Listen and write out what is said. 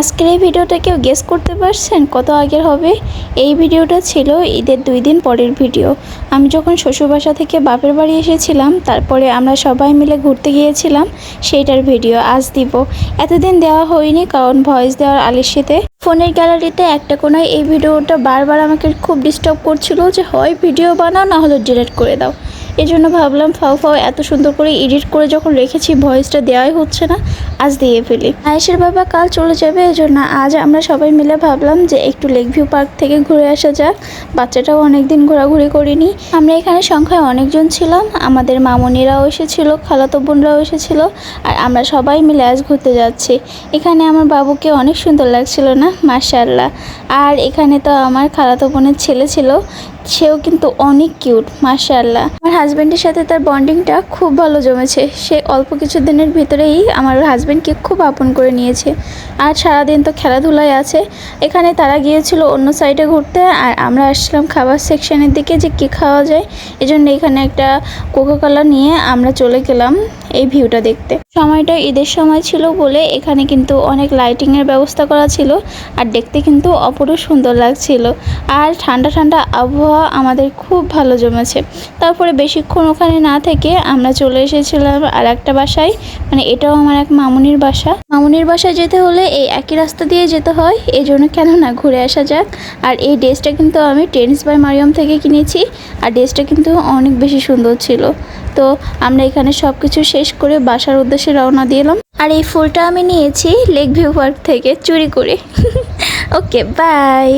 আজকের এই ভিডিওটা কেউ গেস করতে পারছেন কত আগের হবে? এই ভিডিওটা ছিল ঈদের দুই দিন পরের ভিডিও। আমি যখন শ্বশুরবাসা থেকে বাপের বাড়ি এসেছিলাম, তারপরে আমরা সবাই মিলে ঘুরতে গিয়েছিলাম, সেইটার ভিডিও আজ দিব। এতদিন দেওয়া হয়নি কারণ ভয়েস দেওয়ার আলিশিতে ফোনের গ্যালারিতে একটা কোনায় এই ভিডিওটা বারবার আমাকে খুব ডিস্টার্ব করছিল যে হয় ভিডিও বানাও, না হলে ডিলিট করে দাও। এই জন্য ভাবলাম ফাও ফাও এত সুন্দর করে এডিট করে যখন রেখেছি, ভয়েসটা দেওয়াই হচ্ছে না, আজ দিয়ে ফেলি। আয়েশের বাবা কাল চলে যাবে এই জন্য আজ আমরা সবাই মিলে ভাবলাম যে একটু লেক ভিউ পার্ক থেকে ঘুরে আসা যাক। বাচ্চাটাও অনেকদিন ঘোরাঘুরি করিনি। আমরা এখানে সংখ্যায় অনেকজন ছিলাম, আমাদের মামনিরাও এসেছিল, খালাতো বোনরাও এসেছিল, আর আমরা সবাই মিলে আজ ঘুরতে যাচ্ছি। এখানে আমার বাবুকে অনেক সুন্দর লাগছিল না মাশাল্লাহ আর এখানে তো আমার খালাতো বোনের ছেলে ছিল সেও কিন্তু অনেক কিউট, মাশাআল্লাহ। আমার হাজব্যান্ডের সাথে তার বন্ডিংটা খুব ভালো জমেছে। সে অল্প কিছু দিনের ভিতরেই আমার হাজব্যান্ডকে খুব আপন করে নিয়েছে। আর সারাদিন তো খেলাধুলায় আছে। এখানে তারা গিয়েছিল অন্য সাইডে ঘুরতে, আর আমরা আসছিলাম খাবার সেকশনের দিকে যে কী খাওয়া যায়। এজন্য এখানে একটা কোকো কোলা নিয়ে আমরা চলে গেলাম। এই ভিউটা দেখতে। সময়টা ঈদের সময় ছিল বলে এখানে কিন্তু অনেক লাইটিংয়ের ব্যবস্থা করা ছিল আর দেখতে কিন্তু অপরূপ সুন্দর লাগছিল। আর ঠান্ডা ঠান্ডা আবহাওয়া আমাদের খুব ভালো জমেছে। তারপরে বেশিক্ষণ ওখানে না থেকে আমরা চলে এসেছিলাম আর একটা বাসায়। মানে এটাও আমার এক মামুনির বাসা। মামুনির বাসায় যেতে হলে এই একই রাস্তা দিয়ে যেতে হয়। এই জন্য কেন না ঘুরে আসা যাক। আর এই ড্রেসটা কিন্তু আমি টেনিস বাই মারিয়াম থেকে কিনেছি। আর ড্রেসটা কিন্তু অনেক বেশি সুন্দর ছিল। তো আমরা এখানে সব কিছু শেষ করে বাসার উদ্দেশ্যে রওনা দিলাম আর এই ফুলটা আমি নিয়েছি লেক ভিউ পার্ক থেকে চুরি করে। ওকে, বাই।